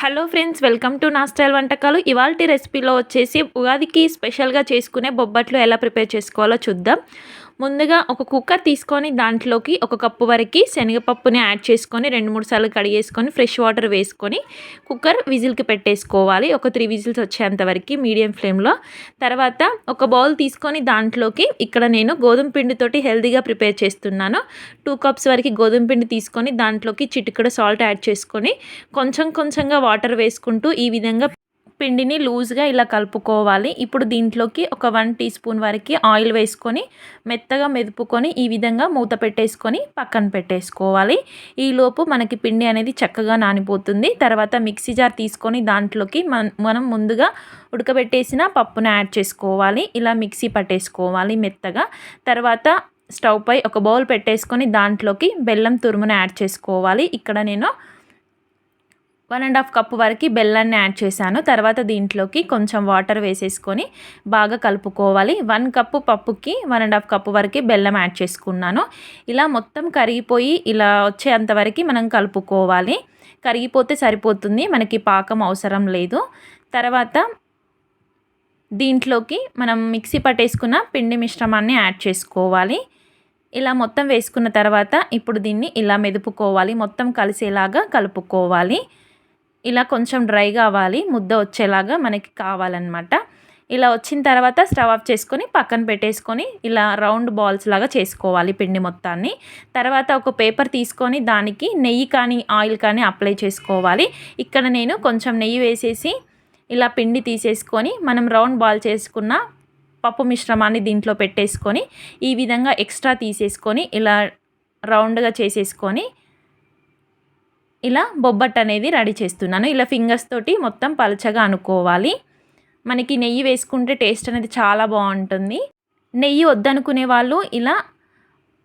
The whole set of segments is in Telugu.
హలో ఫ్రెండ్స్ వెల్కమ్ టు నా స్టైల్ వంటకాలు. ఇవాళ రెసిపీలో వచ్చేసి ఉగాదికి స్పెషల్గా చేసుకునే బొబ్బట్లు ఎలా ప్రిపేర్ చేసుకోవాలో చూద్దాం. ముందుగా ఒక కుక్కర్ తీసుకొని దాంట్లోకి ఒక కప్పు వరకు శనగపప్పుని యాడ్ చేసుకొని రెండు మూడు సార్లు కడిగేసుకొని ఫ్రెష్ వాటర్ వేసుకొని కుక్కర్ విజిల్కి పెట్టేసుకోవాలి. ఒక త్రీ విజిల్స్ వచ్చేంత వరకు మీడియం ఫ్లేమ్లో. తర్వాత ఒక బౌల్ తీసుకొని దాంట్లోకి ఇక్కడ నేను గోధుమ పిండితోటి హెల్తీగా ప్రిపేర్ చేస్తున్నాను. టూ కప్స్ వరకు గోధుమ పిండి తీసుకొని దాంట్లోకి చిటికడ సాల్ట్ యాడ్ చేసుకొని కొంచెం కొంచెంగా వాటర్ వేసుకుంటూ ఈ విధంగా పిండిని లూజ్గా ఇలా కలుపుకోవాలి. ఇప్పుడు దీంట్లోకి ఒక వన్ టీ స్పూన్ వరకు ఆయిల్ వేసుకొని మెత్తగా మెదుపుకొని ఈ విధంగా మూత పెట్టేసుకొని పక్కన పెట్టేసుకోవాలి. ఈలోపు మనకి పిండి అనేది చక్కగా నానిపోతుంది. తర్వాత మిక్సీ జార్ తీసుకొని దాంట్లోకి మనం ముందుగా ఉడకబెట్టేసిన పప్పును యాడ్ చేసుకోవాలి. ఇలా మిక్సీ పట్టేసుకోవాలి మెత్తగా. తర్వాత స్టవ్ పై ఒక బౌల్ పెట్టేసుకొని దాంట్లోకి బెల్లం తురుమును యాడ్ చేసుకోవాలి. ఇక్కడ నేను వన్ అండ్ హాఫ్ కప్పు వరకు బెల్లాన్ని యాడ్ చేశాను. తర్వాత దీంట్లోకి కొంచెం వాటర్ వేసేసుకొని బాగా కలుపుకోవాలి. వన్ కప్పు పప్పుకి వన్ అండ్ హాఫ్ కప్పు వరకు బెల్లం యాడ్ చేసుకున్నాను. ఇలా మొత్తం కరిగిపోయి ఇలా వచ్చేంతవరకు మనం కలుపుకోవాలి. కరిగిపోతే సరిపోతుంది. మనకి పాకం అవసరం లేదు. తర్వాత దీంట్లోకి మనం మిక్సీ పట్టేసుకున్న పిండి మిశ్రమాన్ని యాడ్ చేసుకోవాలి. ఇలా మొత్తం వేసుకున్న తర్వాత ఇప్పుడు దీన్ని ఇలా మెదుపుకోవాలి. మొత్తం కలిసేలాగా కలుపుకోవాలి. ఇలా కొంచెం డ్రై కావాలి ముద్ద వచ్చేలాగా మనకి కావాలన్నమాట. ఇలా వచ్చిన తర్వాత స్టవ్ ఆఫ్ చేసుకొని పక్కన పెట్టేసుకొని ఇలా రౌండ్ బాల్స్ లాగా చేసుకోవాలి పిండి మొత్తాన్ని. తర్వాత ఒక పేపర్ తీసుకొని దానికి నెయ్యి కానీ ఆయిల్ కానీ అప్లై చేసుకోవాలి. ఇక్కడ నేను కొంచెం నెయ్యి వేసేసి ఇలా పిండి తీసేసుకొని మనం రౌండ్ బాల్ చేసుకున్న పప్పు మిశ్రమాన్ని దీంట్లో పెట్టేసుకొని ఈ విధంగా ఎక్స్ట్రా తీసేసుకొని ఇలా రౌండ్గా చేసేసుకొని ఇలా బొబ్బట్ అనేది రెడీ చేస్తున్నాను. ఇలా ఫింగర్స్ తోటి మొత్తం పలచగా అనుకోవాలి. మనకి నెయ్యి వేసుకుంటే టేస్ట్ అనేది చాలా బాగుంటుంది. నెయ్యి వద్దనుకునే వాళ్ళు ఇలా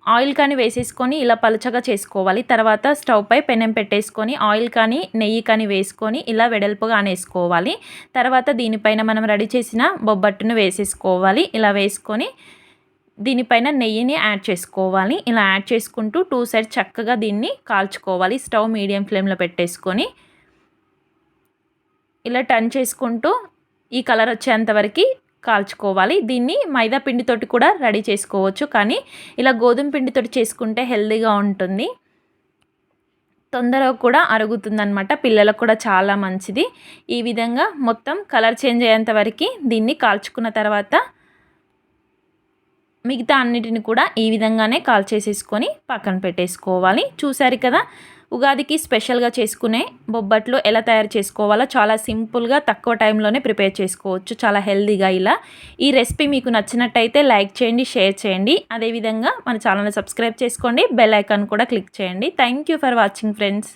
ఆయిల్ కానీ వేసేసుకొని ఇలా పలచగా చేసుకోవాలి. తర్వాత స్టవ్ పై పెనం పెట్టేసుకొని ఆయిల్ కానీ నెయ్యి కానీ వేసుకొని ఇలా వెడల్పుగా అనేసుకోవాలి. తర్వాత దీనిపైన మనం రెడీ చేసిన బొబ్బట్టును వేసేసుకోవాలి. ఇలా వేసుకొని దీనిపైన నెయ్యిని యాడ్ చేసుకోవాలి. ఇలా యాడ్ చేసుకుంటూ టూ సైడ్ చక్కగా దీన్ని కాల్చుకోవాలి. స్టవ్ మీడియం ఫ్లేమ్లో పెట్టేసుకొని ఇలా టర్న్ చేసుకుంటూ ఈ కలర్ వచ్చేంతవరకు కాల్చుకోవాలి. దీన్ని మైదా పిండితోటి కూడా రెడీ చేసుకోవచ్చు. కానీ ఇలా గోధుమ పిండితోటి చేసుకుంటే హెల్తీగా ఉంటుంది. తొందరగా కూడా అరుగుతుందనమాట పిల్లలకు కూడా చాలా మంచిది. ఈ విధంగా మొత్తం కలర్ చేంజ్ అయ్యేంత వరకు దీన్ని కాల్చుకున్న తర్వాత మిగతా అన్నిటిని కూడా ఈ విధంగానే కాల్ చేసేసుకొని పక్కన పెట్టేసుకోవాలి. చూసారు కదా ఉగాదికి స్పెషల్గా చేసుకునే బొబ్బట్లు ఎలా తయారు చేసుకోవాలో చాలా సింపుల్గా తక్కువ టైంలోనే ప్రిపేర్ చేసుకోవచ్చు. చాలా హెల్దీగా ఇలా. ఈ రెసిపీ మీకు నచ్చినట్టయితే లైక్ చేయండి షేర్ చేయండి. అదేవిధంగా మన ఛానల్ని సబ్స్క్రైబ్ చేసుకోండి. బెల్ ఐకాన్ కూడా క్లిక్ చేయండి. Thank you for watching friends.